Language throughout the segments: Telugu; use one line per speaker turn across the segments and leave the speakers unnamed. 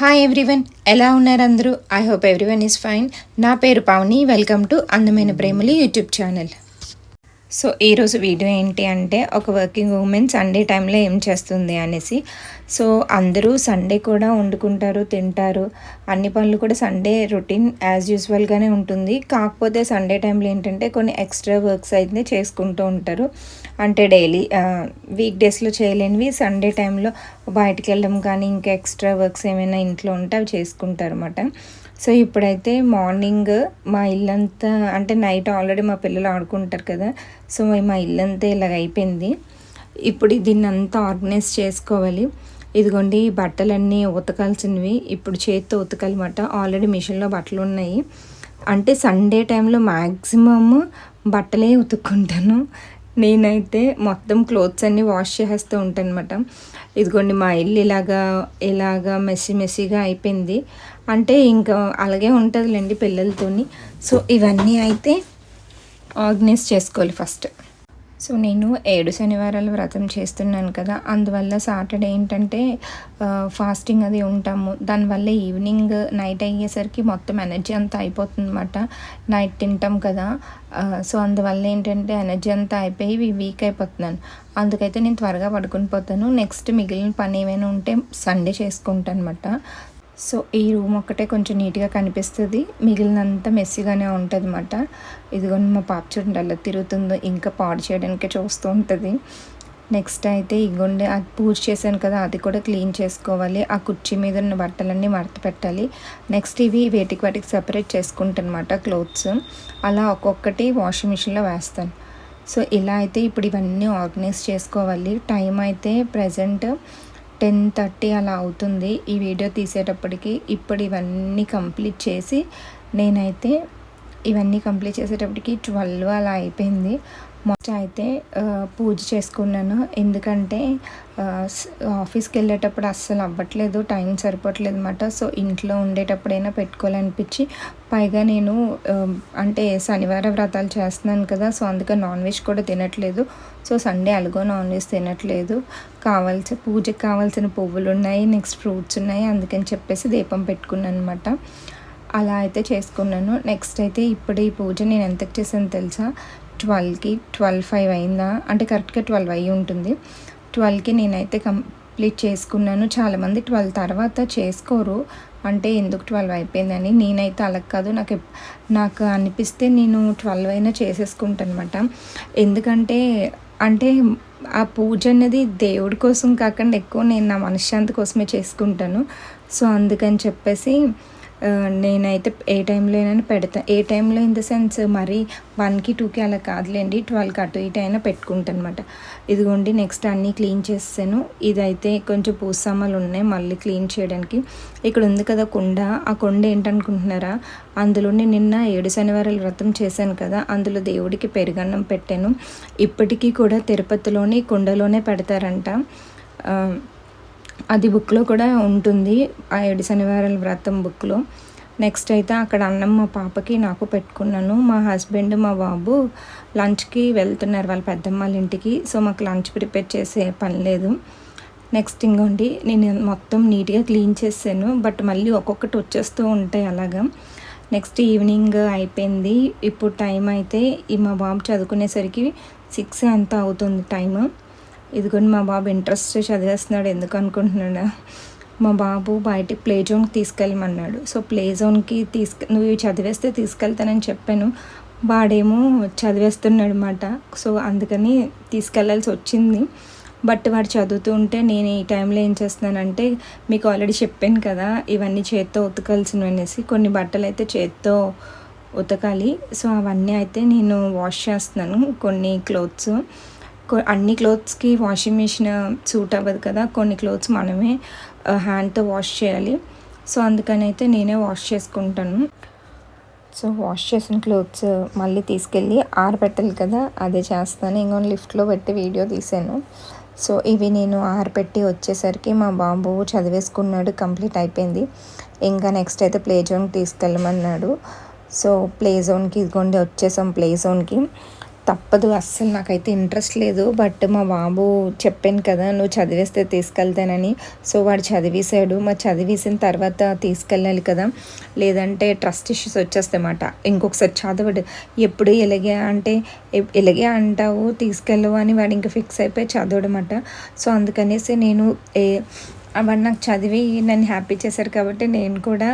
హాయ్ ఎవ్రీవన్ ఎలా ఉన్నారు అందరూ? I hope everyone is fine నా పేరు పావని. వెల్కమ్ టు అందమైన ప్రేమలు యూట్యూబ్ ఛానల్ సో ఈరోజు వీడియో ఏంటి అంటే ఒక వర్కింగ్ ఉమెన్ సండే టైంలో ఏం చేస్తుంది అనేసి. సో అందరూ సండే కూడా వండుకుంటారు తింటారు. అన్ని పనులు కూడా సండే రొటీన్ యాజ్ యూజువల్గానే ఉంటుంది. కాకపోతే సండే టైంలో ఏంటంటే కొన్ని ఎక్స్ట్రా వర్క్స్ అయితే చేసుకుంటూ ఉంటారు. అంటే డైలీ వీక్ డేస్లో చేయలేనివి సండే టైంలో బయటకు వెళ్ళడం కానీ ఇంకా ఎక్స్ట్రా వర్క్స్ ఏమైనా ఇంట్లో ఉంటే అవి చేసుకుంటారు అన్నమాట. సో ఇప్పుడైతే మార్నింగ్ మా ఇల్లంతా అంటే నైట్ ఆల్రెడీ మా పిల్లలు ఆడుకుంటారు కదా సో మా ఇల్లంతా ఇలాగ అయిపోయింది. ఇప్పుడు దీన్ని అంతా ఆర్గనైజ్ చేసుకోవాలి. ఇదిగోండి బట్టలన్నీ ఉతకాల్సినవి. ఇప్పుడు చేతితో ఉతకాలన్నమాట. ఆల్రెడీ మిషన్లో బట్టలు ఉన్నాయి. అంటే సండే టైంలో మ్యాక్సిమమ్ బట్టలే ఉతుక్కుంటాను. నేనైతే మొత్తం క్లోత్స్ అన్నీ వాష్ చేసేస్తూ ఉంటాను ఇదిగోండి మా ఇల్లు ఇలాగా ఇలాగా మెస్సీ మెస్సీగా అయిపోయింది. అంటే ఇంకా అలాగే ఉంటుందిలేండి పిల్లలతోని. సో ఇవన్నీ అయితే ఆర్గనైజ్ చేసుకోవాలి ఫస్ట్. సో నేను ఏడు శనివారాలు వ్రతం చేస్తున్నాను కదా అందువల్ల సాటర్డే ఏంటంటే ఫాస్టింగ్ అది ఉంటాము. దానివల్ల ఈవినింగ్ నైట్ అయ్యేసరికి మొత్తం ఎనర్జీ అంతా అయిపోతుంది అనమాట నైట్ తింటాం కదా సో అందువల్ల ఏంటంటే ఎనర్జీ అంతా అయిపోయి వీక్ అయిపోతున్నాను. అందుకైతే నేను త్వరగా పడుకుని పోతాను. నెక్స్ట్ మిగిలిన పని ఏమైనా ఉంటే సండే చేసుకుంటాను అనమాట సో ఈ రూమ్ ఒక్కటే కొంచెం నీట్గా కనిపిస్తుంది. మిగిలినంతా మెస్సీగానే ఉంటుంది అనమాట ఇదిగోని మా పాప చూడండి అలా తిరుగుతుందో ఇంకా పాడు చేయడానికి చూస్తూ ఉంటుంది. నెక్స్ట్ అయితే ఇగోండి అది పూజ చేశాను కదా అది కూడా క్లీన్ చేసుకోవాలి. ఆ కుర్చీ మీద ఉన్న బట్టలన్నీ మడత పెట్టాలి. నెక్స్ట్ ఇవి వేటికి వాటికి సెపరేట్ చేసుకుంటానమాట క్లోత్స్. అలా ఒక్కొక్కటి వాషింగ్ మిషన్లో వేస్తాను. సో ఇలా అయితే ఇప్పుడు ఇవన్నీ ఆర్గనైజ్ చేసుకోవాలి. టైం అయితే ప్రజెంట్ టెన్ థర్టీ అలా అవుతుంది ఈ వీడియో తీసేటప్పటికి. ఇప్పుడు ఇవన్నీ కంప్లీట్ చేసి నేనైతే ఇవన్నీ కంప్లీట్ చేసేటప్పటికి ట్వెల్వ్ అలా అయిపోయింది. మొత్తం అయితే పూజ చేసుకున్నాను. ఎందుకంటే ఆఫీస్కి వెళ్ళేటప్పుడు అస్సలు అవ్వట్లేదు టైం సరిపోవట్లేదు అనమాట సో ఇంట్లో ఉండేటప్పుడైనా పెట్టుకోవాలనిపించి పైగా నేను అంటే శనివారం వ్రతాలు చేస్తున్నాను కదా సో అందుకని నాన్ వెజ్ కూడా తినట్లేదు. సో సండే అలుగో నాన్ వెజ్ తినట్లేదు. కావాల్సిన పూజకి కావాల్సిన పువ్వులు ఉన్నాయి నెక్స్ట్ ఫ్రూట్స్ ఉన్నాయి అందుకని చెప్పేసి దీపం పెట్టుకున్నాను అనమాట అలా అయితే చేసుకున్నాను. నెక్స్ట్ అయితే ఇప్పుడు ఈ పూజ నేను ఎంతకు చేశాను తెలుసా? ట్వెల్వ్కి ట్వెల్వ్ ఫైవ్ అయిందా? అంటే కరెక్ట్గా ట్వెల్వ్ అయ్యి ఉంటుంది. ట్వెల్వ్కి నేనైతే కంప్లీట్ చేసుకున్నాను. చాలామంది ట్వెల్వ్ తర్వాత చేసుకోరు. అంటే ఎందుకు ట్వెల్వ్ అయిపోయిందని నేనైతే అలా కాదు. నాకు నాకు అనిపిస్తే నేను ట్వెల్వ్ అయినా చేసేసుకుంటాను అనమాట ఎందుకంటే అంటే ఆ పూజ అనేది దేవుడి కోసం కాకుండా ఎక్కువ నేను నా మనశ్శాంతి కోసమే చేసుకుంటాను. సో అందుకని చెప్పేసి నేనైతే ఏ టైంలో అయినా పెడతా. ఏ టైంలో ఇన్ ద సెన్స్ మరి వన్కి టూకి అలా కాదులేండి. ట్వెల్వ్కి అటు ఇటు అయినా పెట్టుకుంటాను అనమాట ఇదిగోండి నెక్స్ట్ అన్నీ క్లీన్ చేస్తాను ఇదైతే కొంచెం పూసామాలు ఉన్నాయి. మళ్ళీ క్లీన్ చేయడానికి ఇక్కడ ఉంది కదా కొండ. ఆ కొండ ఏంటనుకుంటున్నారా? అందులోనే నిన్న ఏడు శనివారాలు వ్రతం చేశాను కదా. అందులో దేవుడికి పెరుగన్నం పెట్టాను. ఇప్పటికీ కూడా తిరుపతిలోని కొండలోనే పెడతారంట. అది బుక్లో కూడా ఉంటుంది. ఆ ఏడు శనివారాల వ్రతం బుక్లో. నెక్స్ట్ అయితే అక్కడ అన్నం మా పాపకి నాకు పెట్టుకున్నాను. మా హస్బెండ్ మా బాబు లంచ్కి వెళ్తున్నారు వాళ్ళ పెద్దమ్మ వాళ్ళ ఇంటికి. సో మాకు లంచ్ ప్రిపేర్ చేసే పని లేదు. నెక్స్ట్ ఇంకోండి నేను మొత్తం నీట్గా క్లీన్ చేశాను బట్ మళ్ళీ ఒక్కొక్కటి వచ్చేస్తూ ఉంటాయి అలాగా. నెక్స్ట్ ఈవినింగ్ అయిపోయింది. ఇప్పుడు టైం అయితే ఈ మా బాబు చదువుకునేసరికి సిక్స్ ఎంత అవుతుంది టైము. ఇదిగోని మా బాబు ఇంట్రెస్ట్ చదివేస్తున్నాడు ఎందుకు అనుకుంటున్నాడు మా బాబు బయటికి ప్లే జోన్కి తీసుకెళ్ళమన్నాడు. సో ప్లే జోన్కి తీసుకు నువ్వు చదివేస్తే తీసుకెళ్తానని చెప్పాను. వాడేమో చదివేస్తున్నాడు అనమాట సో అందుకని తీసుకెళ్ళాల్సి వచ్చింది. బట్ వాడు చదువుతూ ఉంటే నేను ఈ టైంలో ఏం చేస్తున్నానంటే మీకు ఆల్రెడీ చెప్పాను కదా ఇవన్నీ చేత్తో ఉతకాల్సినవి అనేసి కొన్ని బట్టలు అయితే చేత్తో ఉతకాలి. సో అవన్నీ అయితే నేను వాష్ చేస్తున్నాను కొన్ని క్లోత్స్. అన్ని క్లోత్స్కి వాషింగ్ మిషన్ సూట్ అవ్వదు కదా కొన్ని క్లోత్స్ మనమే హ్యాండ్తో వాష్ చేయాలి. సో అందుకని అయితే నేనే వాష్ చేసుకుంటాను. సో వాష్ చేసిన క్లోత్స్ మళ్ళీ తీసుకెళ్ళి ఆరబెట్టాలి కదా అదే చేస్తాను. ఇంకొన్ని లిఫ్ట్లో పెట్టి వీడియో తీసాను. సో ఇవి నేను ఆరపెట్టి వచ్చేసరికి మా బాబు చదివేసుకున్నాడు కంప్లీట్ అయిపోయింది. ఇంకా నెక్స్ట్ అయితే ప్లే జోన్కి తీసుకెళ్ళమన్నాడు. సో ప్లే జోన్కి ఇదిగోండి వచ్చేసాం ప్లే జోన్కి. తప్పదు అస్సలు నాకైతే ఇంట్రెస్ట్ లేదు. బట్ మా బాబు చెప్పాను కదా నువ్వు చదివేస్తే తీసుకెళ్తానని. సో వాడు చదివేశాడు. మరి చదివేసిన తర్వాత తీసుకెళ్ళాలి కదా. లేదంటే ట్రస్ట్ ఇష్యూస్ వచ్చేస్తాయన్నమాట. ఇంకొకసారి చదవడు. ఎప్పుడు ఎలాగే అంటే ఇలాగే ఎలాగే అంటావు తీసుకెళ్ళవు అని వాడు ఇంకా ఫిక్స్ అయిపోయి చదవడమాట సో అందుకనేసి నేను ఏ వాడు నాకు చదివి నన్ను హ్యాపీ చేశారు కాబట్టి నేను కూడా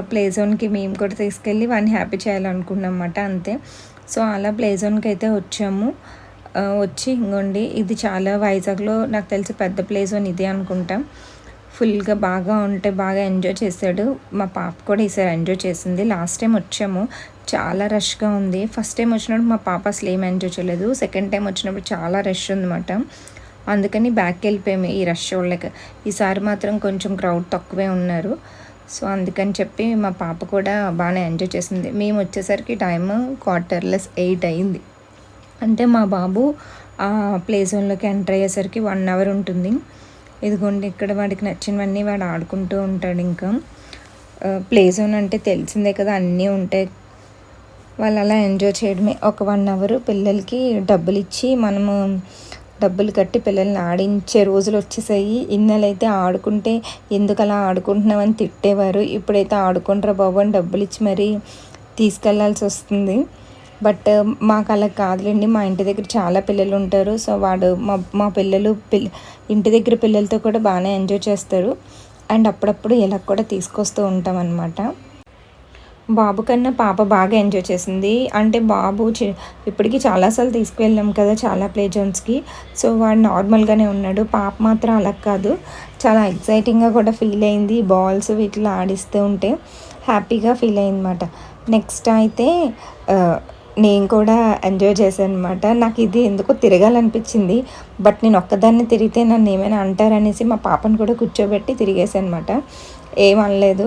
ప్లే జోన్కి మేము కూడా తీసుకెళ్ళి వాడిని హ్యాపీ చేయాలనుకున్నాం అన్నమాట అంతే. సో అలా ప్లేజోన్కి అయితే వచ్చాము వచ్చి ఇంకోండి ఇది చాలా వైజాగ్లో నాకు తెలిసి పెద్ద ప్లేజోన్ ఇది ఇదే అనుకుంటాం. ఫుల్గా బాగా ఉంటే బాగా ఎంజాయ్ చేశాడు. మా పాప కూడా ఈసారి ఎంజాయ్ చేసింది. లాస్ట్ టైం వచ్చాము. చాలా రష్గా ఉంది. ఫస్ట్ టైం వచ్చినప్పుడు మా పాప అసలు ఏం ఎంజాయ్ చేయలేదు. సెకండ్ టైం వచ్చినప్పుడు చాలా రష్ ఉందన్నమాట. అందుకని బ్యాక్ వెళ్ళిపోయాము ఈ రష్ వాళ్ళకి. ఈసారి మాత్రం కొంచెం క్రౌడ్ తక్కువే ఉన్నారు. సో అందుకని చెప్పి మా పాప కూడా బాగానే ఎంజాయ్ చేసింది. మేము వచ్చేసరికి టైం క్వార్టర్లెస్ ఎయిట్ అయింది. అంటే మా బాబు ఆ ప్లే జోన్లోకి ఎంటర్ అయ్యేసరికి వన్ అవర్ ఉంటుంది. ఇదిగోండి ఇక్కడ వాడికి నచ్చినవన్నీ వాడు ఆడుకుంటూ ఉంటాడు ఇంకా. ప్లే జోన్ అంటే తెలిసిందే కదా అన్నీ ఉంటాయి. వాళ్ళు అలా ఎంజాయ్ చేయడమే. ఒక వన్ అవర్ పిల్లలకి డబ్బులు ఇచ్చి మనము డబ్బులు కట్టి పిల్లల్ని ఆడించే రోజులు వచ్చేసాయి. ఇన్నెలైతే ఆడుకుంటే ఎందుకు అలా ఆడుకుంటున్నామని తిట్టేవారు. ఇప్పుడైతే ఆడుకుంటారా బాబు అని డబ్బులు ఇచ్చి మరీ తీసుకెళ్ళాల్సి వస్తుంది. బట్ మాకు అలా కాదులేండి. మా ఇంటి దగ్గర చాలా పిల్లలు ఉంటారు. సో వాడు మా మా పిల్లలు పిల్ల ఇంటి దగ్గర పిల్లలతో కూడా బాగానే ఎంజాయ్ చేస్తారు. అండ్ అప్పుడప్పుడు ఇలా కూడా తీసుకొస్తూ ఉంటాం అన్నమాట బాబు కన్నా పాప బాగా ఎంజాయ్ చేసింది. అంటే బాబు చి ఇప్పటికి చాలాసార్లు తీసుకువెళ్ళాం కదా చాలా ప్లే జోన్స్కి. సో వాడు నార్మల్గానే ఉన్నాడు. పాప మాత్రం అలా కాదు. చాలా ఎక్సైటింగ్గా కూడా ఫీల్ అయింది. బాల్స్ వీటిలో ఆడిస్తూ ఉంటే హ్యాపీగా ఫీల్ అయిందన్నమాట. నెక్స్ట్ అయితే నేను కూడా ఎంజాయ్ చేశాను అనమాట నాకు ఇది ఎందుకో తిరగాలనిపించింది. బట్ నేను ఒక్కదాన్ని తిరిగితే నన్ను ఏమైనా అంటారనేసి మా పాపను కూడా కూర్చోబెట్టి తిరిగేసాను అనమాట ఏం అనలేదు.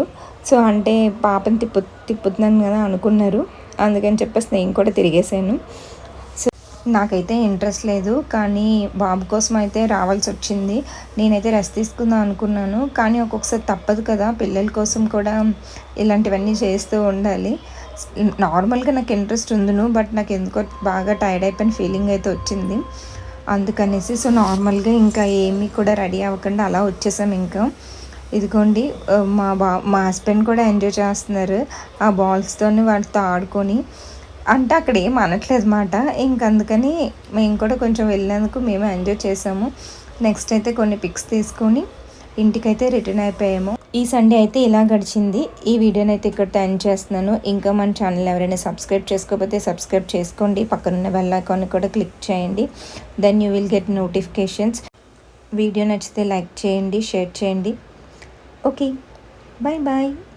సో అంటే పాపని తిప్పు తిప్పుతున్నాను కదా అనుకున్నారు. అందుకని చెప్పేసి నేను కూడా తిరిగేసాను. సో నాకైతే ఇంట్రెస్ట్ లేదు. కానీ బాబు కోసం అయితే రావాల్సి వచ్చింది. నేనైతే రెస్ట్ తీసుకుందాం అనుకున్నాను. కానీ ఒక్కొక్కసారి తప్పదు కదా. పిల్లల కోసం కూడా ఇలాంటివన్నీ చేస్తూ ఉండాలి. నార్మల్గా నాకు ఇంట్రెస్ట్ ఉందిను. బట్ నాకు ఎందుకో బాగా టైర్డ్ అయిపోయిన ఫీలింగ్ అయితే వచ్చింది. అందుకనేసి సో నార్మల్గా ఇంకా ఏమీ కూడా రెడీ అవ్వకుండా అలా వచ్చేసాం ఇంకా. ఇదిగోండి మా బా మా హస్బెండ్ కూడా ఎంజాయ్ చేస్తున్నారు. ఆ బాల్స్తోని వాటితో ఆడుకొని. అంటే అక్కడ ఏం అనట్లేదు మాట. ఇంక అందుకని మేము కూడా కొంచెం వెళ్ళినందుకు మేము ఎంజాయ్ చేసాము. నెక్స్ట్ అయితే కొన్ని పిక్స్ తీసుకొని ఇంటికైతే రిటర్న్ అయిపోయాము. ఈ సండే అయితే ఇలా గడిచింది. ఈ వీడియోని అయితే ఇక్కడ ఎండ్ చేస్తున్నాను. ఇంకా మన ఛానల్ ఎవరైనా సబ్స్క్రైబ్ చేసుకోకపోతే సబ్స్క్రైబ్ చేసుకోండి. పక్కనున్న బెల్ ఐకాన్ కూడా క్లిక్ చేయండి. Then you will get notifications. Video నచ్చితే లైక్ చేయండి షేర్ చేయండి. Okay, bye-bye.